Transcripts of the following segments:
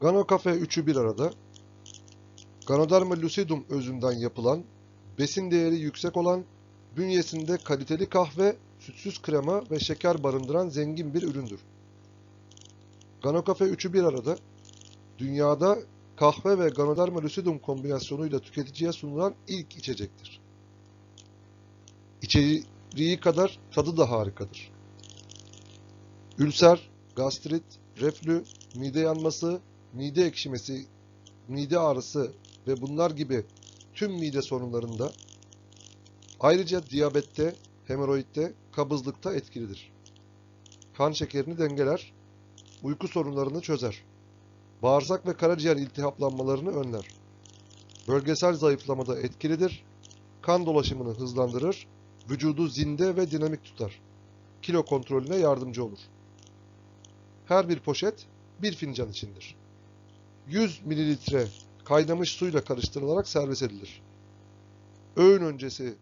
Ganokafe üçü bir arada, Ganoderma lucidum özünden yapılan, besin değeri yüksek olan, bünyesinde kaliteli kahve, sütsüz krema ve şeker barındıran zengin bir üründür. Ganokafe üçü bir arada, dünyada kahve ve Ganoderma lucidum kombinasyonuyla tüketiciye sunulan ilk içecektir. İçeriği kadar tadı da harikadır. Ülser, gastrit, reflü, mide yanması, mide ekşimesi, mide ağrısı ve bunlar gibi tüm mide sorunlarında ayrıca diyabette, hemoroidde, kabızlıkta etkilidir. Kan şekerini dengeler, uyku sorunlarını çözer. Bağırsak ve karaciğer iltihaplanmalarını önler. Bölgesel zayıflamada etkilidir. Kan dolaşımını hızlandırır, vücudu zinde ve dinamik tutar. Kilo kontrolüne yardımcı olur. Her bir poşet bir fincan içindir. 100 mililitre kaynamış suyla karıştırılarak servis edilir. Öğün öncesi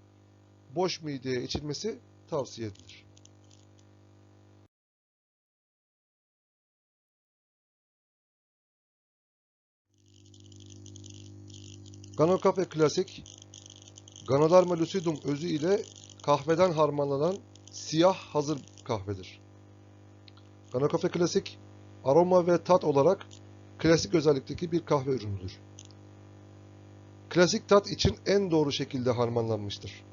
boş mideye içilmesi tavsiye edilir. Ganokafe Klasik, Ganoderma lucidum özü ile kahveden harmanlanan siyah hazır kahvedir. Ganokafe Klasik, aroma ve tat olarak klasik özellikteki bir kahve ürünüdür. Klasik tat için en doğru şekilde harmanlanmıştır.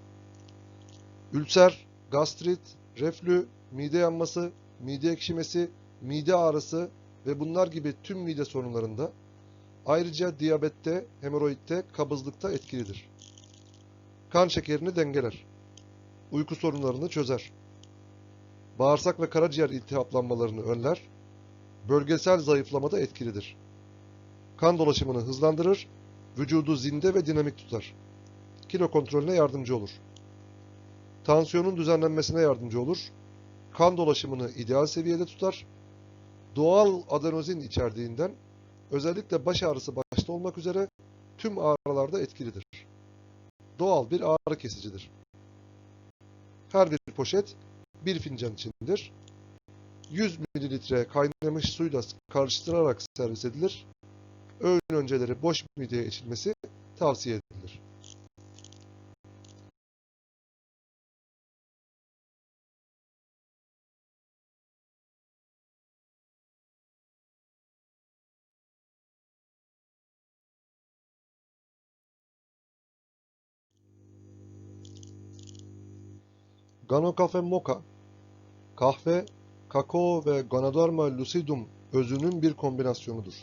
Ülser, gastrit, reflü, mide yanması, mide ekşimesi, mide ağrısı ve bunlar gibi tüm mide sorunlarında ayrıca diyabette, hemoroidde, kabızlıkta etkilidir. Kan şekerini dengeler. Uyku sorunlarını çözer. Bağırsak ve karaciğer iltihaplanmalarını önler. Bölgesel zayıflamada etkilidir. Kan dolaşımını hızlandırır, vücudu zinde ve dinamik tutar. Kilo kontrolüne yardımcı olur. Tansiyonun düzenlenmesine yardımcı olur. Kan dolaşımını ideal seviyede tutar. Doğal adenozin içerdiğinden özellikle baş ağrısı başta olmak üzere tüm ağrılarda etkilidir. Doğal bir ağrı kesicidir. Her bir poşet bir fincan içindir. 100 mililitre kaynamış suyla karıştırarak servis edilir. Öğün önceleri boş mideye içilmesi tavsiye edilir. Gano Cafe Mocha, kahve, kakao ve Ganoderma lucidum özünün bir kombinasyonudur.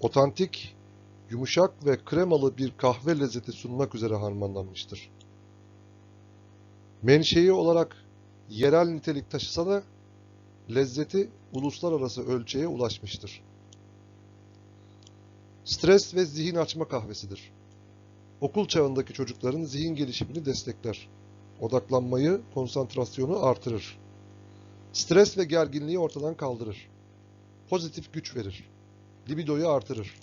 Otantik, yumuşak ve kremalı bir kahve lezzeti sunmak üzere harmanlanmıştır. Menşei olarak yerel nitelik taşısa da lezzeti uluslararası ölçeğe ulaşmıştır. Stres ve zihin açma kahvesidir. Okul çağındaki çocukların zihin gelişimini destekler odaklanmayı, konsantrasyonu artırır. Stres ve gerginliği ortadan kaldırır. Pozitif güç verir. Libidoyu artırır.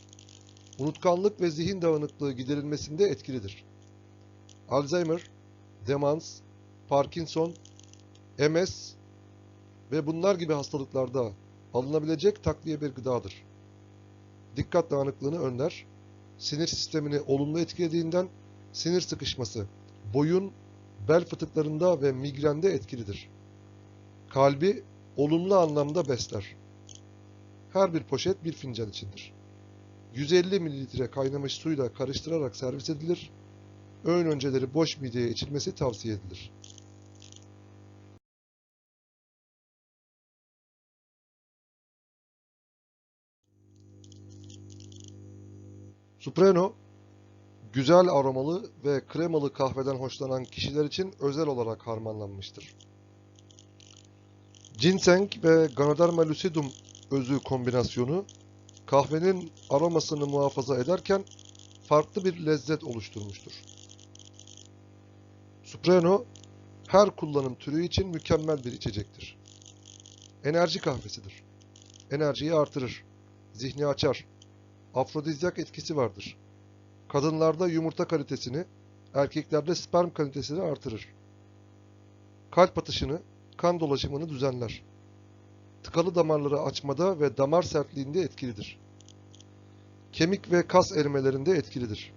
Unutkanlık ve zihin dağınıklığı giderilmesinde etkilidir. Alzheimer, demans, Parkinson, MS ve bunlar gibi hastalıklarda alınabilecek takviye bir gıdadır. Dikkat dağınıklığını önler, sinir sistemini olumlu etkilediğinden sinir sıkışması, boyun bel fıtıklarında ve migrende etkilidir. Kalbi olumlu anlamda besler. Her bir poşet bir fincan içindir. 150 mililitre kaynamış suyla karıştırarak servis edilir. Öğün önceleri boş mideye içilmesi tavsiye edilir. Supreno güzel aromalı ve kremalı kahveden hoşlanan kişiler için özel olarak harmanlanmıştır. Ginseng ve Ganoderma lucidum özü kombinasyonu kahvenin aromasını muhafaza ederken farklı bir lezzet oluşturmuştur. Supreno her kullanım türü için mükemmel bir içecektir. Enerji kahvesidir. Enerjiyi artırır, zihni açar, afrodizyak etkisi vardır kadınlarda yumurta kalitesini, erkeklerde sperm kalitesini artırır. Kalp atışını, kan dolaşımını düzenler. tıkalı damarları açmada ve damar sertliğinde etkilidir. Kemik ve kas erimelerinde etkilidir.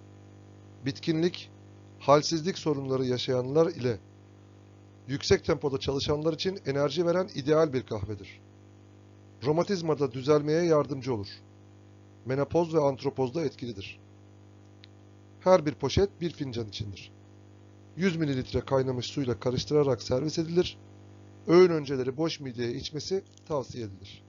Bitkinlik, halsizlik sorunları yaşayanlar ile yüksek tempoda çalışanlar için enerji veren ideal bir kahvedir. Romatizmada düzelmeye yardımcı olur. Menopoz ve antropozda etkilidir. Her bir poşet bir fincan içindir. 100 ml kaynamış suyla karıştırarak servis edilir. Öğün önceleri boş mideye içmesi tavsiye edilir.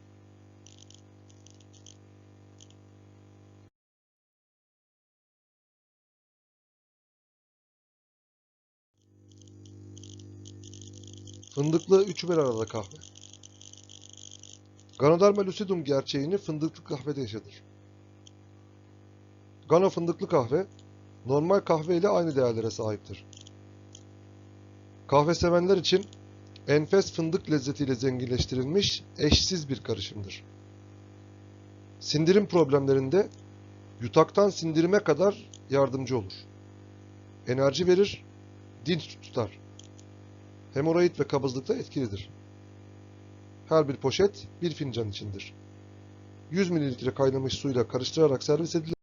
Fındıklı 3 bir arada kahve. Ganoderma lucidum gerçeğini fındıklı kahvede yaşadır. Gano fındıklı kahve, normal kahve ile aynı değerlere sahiptir. Kahve sevenler için enfes fındık lezzetiyle zenginleştirilmiş eşsiz bir karışımdır. Sindirim problemlerinde yutaktan sindirime kadar yardımcı olur. Enerji verir, dinç tutar. Hemoroid ve kabızlıkta etkilidir. Her bir poşet bir fincan içindir. 100 ml kaynamış suyla karıştırarak servis edilir.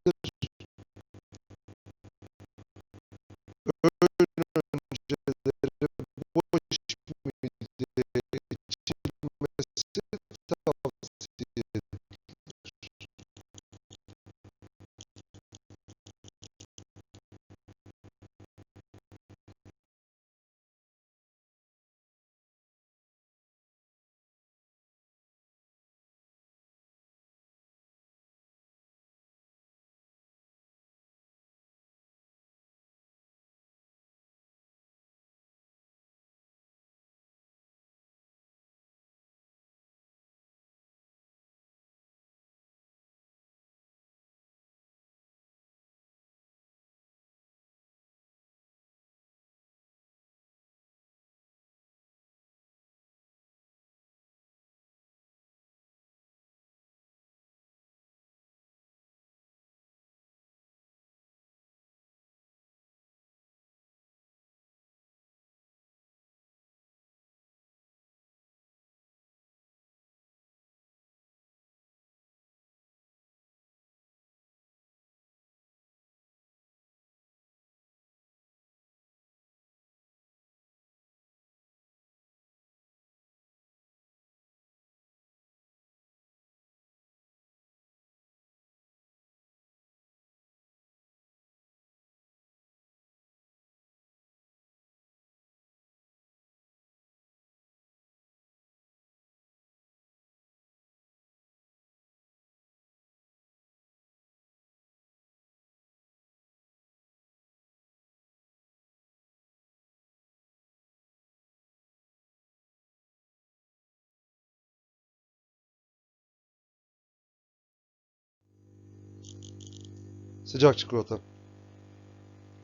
Sıcak çikolata.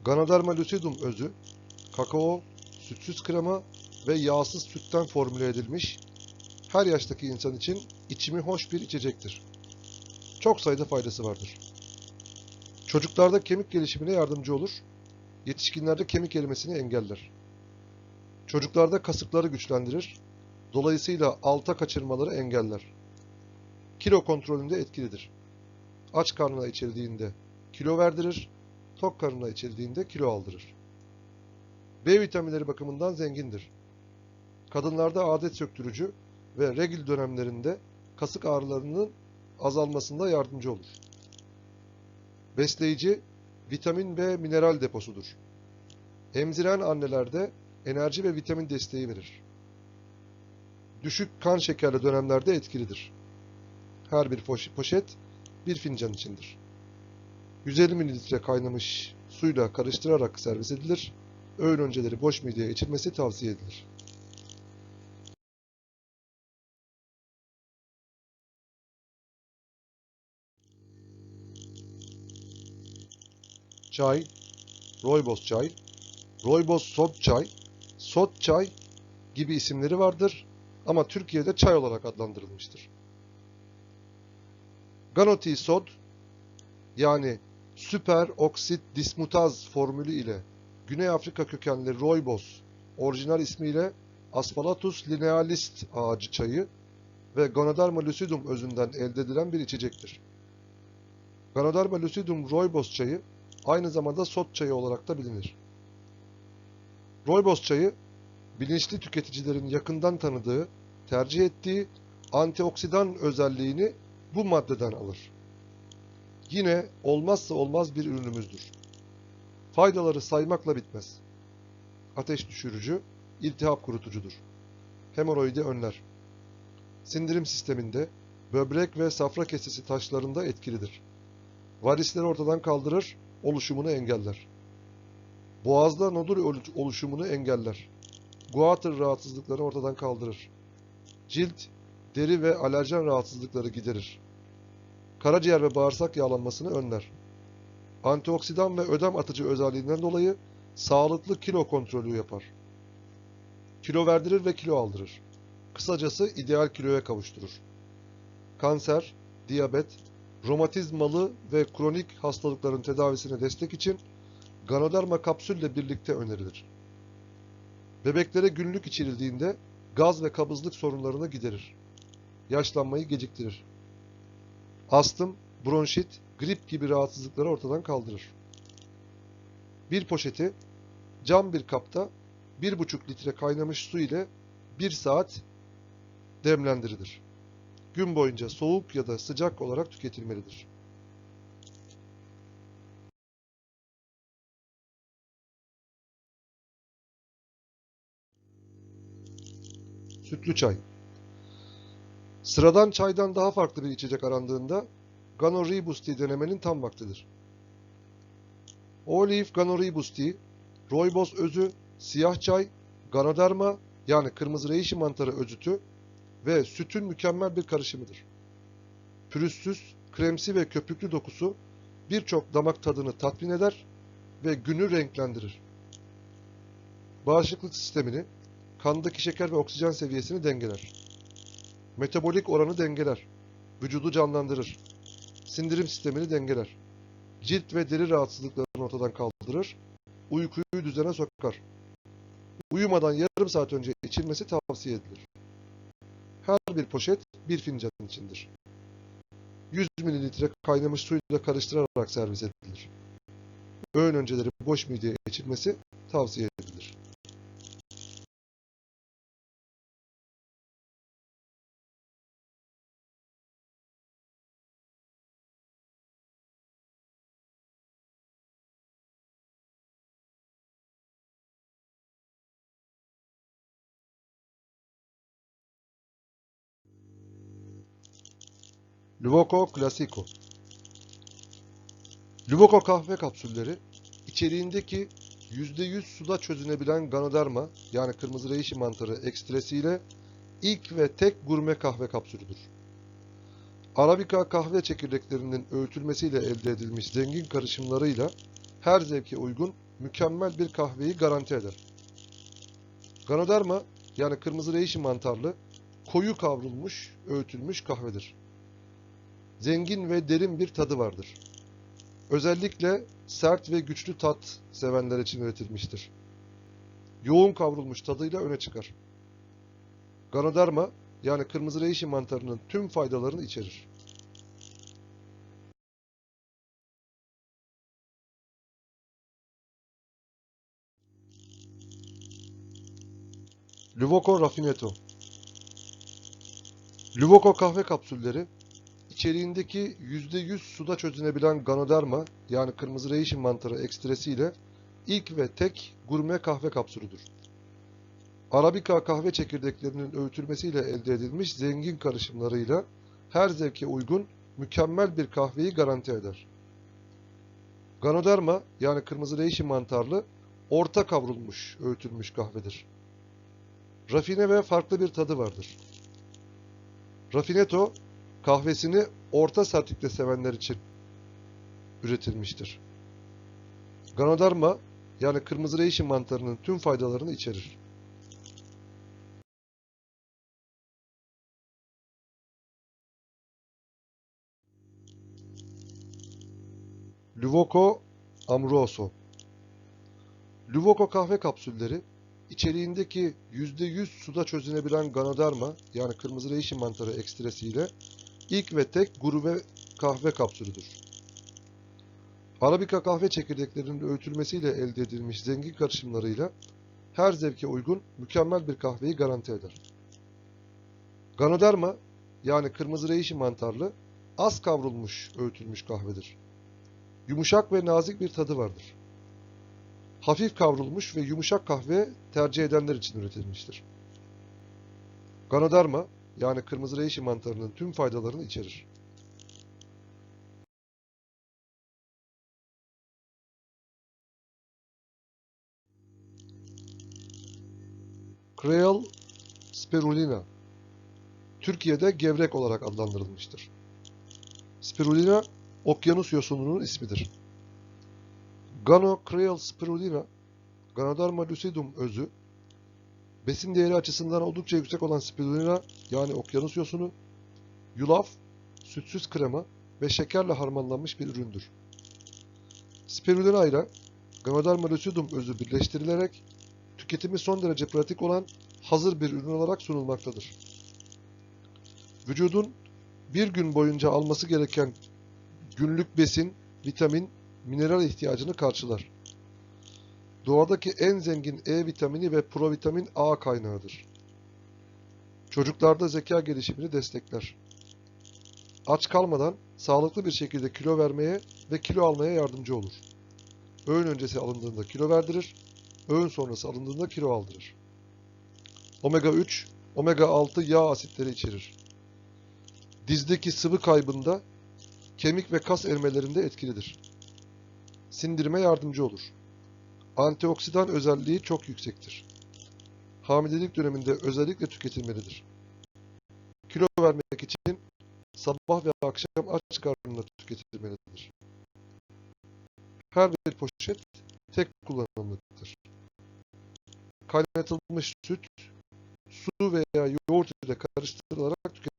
Ganoderma lucidum özü, kakao, sütsüz krema ve yağsız sütten formüle edilmiş, her yaştaki insan için içimi hoş bir içecektir. Çok sayıda faydası vardır. Çocuklarda kemik gelişimine yardımcı olur, yetişkinlerde kemik erimesini engeller. Çocuklarda kasıkları güçlendirir, dolayısıyla alta kaçırmaları engeller. Kilo kontrolünde etkilidir. Aç karnına içildiğinde kilo verdirir, tok karnına içildiğinde kilo aldırır. B vitaminleri bakımından zengindir. Kadınlarda adet söktürücü ve regl dönemlerinde kasık ağrılarının azalmasında yardımcı olur. Besleyici, vitamin ve mineral deposudur. Emziren annelerde enerji ve vitamin desteği verir. Düşük kan şekerli dönemlerde etkilidir. Her bir poşet bir fincan içindir. 150 ml kaynamış suyla karıştırarak servis edilir. Öğün önceleri boş mideye içilmesi tavsiye edilir. Çay, rooibos çay, rooibos sot çay, sot çay gibi isimleri vardır ama Türkiye'de çay olarak adlandırılmıştır. Ganoti sod yani süper oksit dismutaz formülü ile Güney Afrika kökenli rooibos, orijinal ismiyle Aspalathus linealis ağacı çayı ve Ganoderma lucidum özünden elde edilen bir içecektir. Ganoderma lucidum rooibos çayı aynı zamanda sot çayı olarak da bilinir. Rooibos çayı, bilinçli tüketicilerin yakından tanıdığı, tercih ettiği antioksidan özelliğini bu maddeden alır. Yine olmazsa olmaz bir ürünümüzdür. Faydaları saymakla bitmez. Ateş düşürücü, iltihap kurutucudur. Hemoroidi önler. Sindirim sisteminde, böbrek ve safra kesesi taşlarında etkilidir. Varisleri ortadan kaldırır, oluşumunu engeller. Boğazda nodul oluşumunu engeller. Guatr rahatsızlıkları ortadan kaldırır. Cilt, deri ve alerjen rahatsızlıkları giderir. Karaciğer ve bağırsak yağlanmasını önler. Antioksidan ve ödem atıcı özelliğinden dolayı sağlıklı kilo kontrolü yapar. Kilo verdirir ve kilo aldırır. Kısacası ideal kiloya kavuşturur. Kanser, diyabet, romatizmalı ve kronik hastalıkların tedavisine destek için Ganoderma kapsülle birlikte önerilir. Bebeklere günlük içirildiğinde gaz ve kabızlık sorunlarını giderir. Yaşlanmayı geciktirir. Astım, bronşit, grip gibi rahatsızlıkları ortadan kaldırır. Bir poşeti cam bir kapta 1,5 litre kaynamış su ile 1 saat demlendirilir. Gün boyunca soğuk ya da sıcak olarak tüketilmelidir. Sütlü çay. Sıradan çaydan daha farklı bir içecek arandığında Gano Rebus Tea denemenin tam vaktidir. Olive Gano Rebus Tea, rooibos özü, siyah çay, ganoderma yani kırmızı reishi mantarı özütü ve sütün mükemmel bir karışımıdır. Pürüzsüz, kremsi ve köpüklü dokusu birçok damak tadını tatmin eder ve günü renklendirir. Bağışıklık sistemini, kandaki şeker ve oksijen seviyesini dengeler. Metabolik oranı dengeler. Vücudu canlandırır. Sindirim sistemini dengeler. Cilt ve deri rahatsızlıklarını ortadan kaldırır. Uykuyu düzene sokar. Uyumadan yarım saat önce içilmesi tavsiye edilir. Her bir poşet bir fincan içindir. 100 ml kaynamış suyla karıştırarak servis edilir. Öğün önceleri boş mideye içilmesi tavsiye Luvoko Classico Luvoko kahve kapsülleri içeriğindeki %100 suda çözünebilen Ganoderma yani kırmızı reishi mantarı ekstresiyle ilk ve tek gurme kahve kapsülüdür. Arabica kahve çekirdeklerinin öğütülmesiyle elde edilmiş zengin karışımlarıyla her zevke uygun mükemmel bir kahveyi garanti eder. Ganoderma yani kırmızı reishi mantarlı koyu kavrulmuş, öğütülmüş kahvedir zengin ve derin bir tadı vardır. Özellikle sert ve güçlü tat sevenler için üretilmiştir. Yoğun kavrulmuş tadıyla öne çıkar. Ganoderma yani kırmızı reishi mantarının tüm faydalarını içerir. Luvoko Raffinetto Luvoko kahve kapsülleri içeriğindeki %100 suda çözünebilen Ganoderma yani kırmızı reishi mantarı ekstresiyle ilk ve tek gurme kahve kapsülüdür. Arabica kahve çekirdeklerinin öğütülmesiyle elde edilmiş zengin karışımlarıyla her zevke uygun mükemmel bir kahveyi garanti eder. Ganoderma yani kırmızı reishi mantarlı orta kavrulmuş öğütülmüş kahvedir. Rafine ve farklı bir tadı vardır. Raffinetto kahvesini orta sertlikte sevenler için üretilmiştir. Ganoderma yani kırmızı reishi mantarının tüm faydalarını içerir. Luvoko Amoroso Luvoko kahve kapsülleri içeriğindeki %100 suda çözünebilen Ganoderma yani kırmızı reishi mantarı ekstresiyle ilk ve tek gurube kahve kapsülüdür. Arabika kahve çekirdeklerinin öğütülmesiyle elde edilmiş zengin karışımlarıyla her zevke uygun mükemmel bir kahveyi garanti eder. Ganoderma yani kırmızı reishi mantarlı az kavrulmuş öğütülmüş kahvedir. Yumuşak ve nazik bir tadı vardır. Hafif kavrulmuş ve yumuşak kahve tercih edenler için üretilmiştir. Ganoderma yani kırmızı reishi mantarının tüm faydalarını içerir. Creole spirulina Türkiye'de gevrek olarak adlandırılmıştır. Spirulina, okyanus yosununun ismidir. Gano Creole spirulina, Ganoderma lucidum özü, besin değeri açısından oldukça yüksek olan spirulina yani okyanus yosunu, yulaf, sütsüz krema ve şekerle harmanlanmış bir üründür. Spirulina ile Ganoderma lucidum özü birleştirilerek tüketimi son derece pratik olan hazır bir ürün olarak sunulmaktadır. Vücudun bir gün boyunca alması gereken günlük besin, vitamin, mineral ihtiyacını karşılar. Doğadaki en zengin E vitamini ve provitamin A kaynağıdır. Çocuklarda zeka gelişimini destekler. Aç kalmadan sağlıklı bir şekilde kilo vermeye ve kilo almaya yardımcı olur. Öğün öncesi alındığında kilo verdirir, öğün sonrası alındığında kilo aldırır. Omega 3, omega 6 yağ asitleri içerir. Dizdeki sıvı kaybında, kemik ve kas erimelerinde etkilidir. Sindirime yardımcı olur. Antioksidan özelliği çok yüksektir. Hamilelik döneminde özellikle tüketilmelidir. Kilo vermek için sabah ve akşam aç karnına tüketilmelidir. Her bir poşet tek kullanımlıktır. Kaynatılmış süt, su veya yoğurt ile karıştırılarak tüketilir.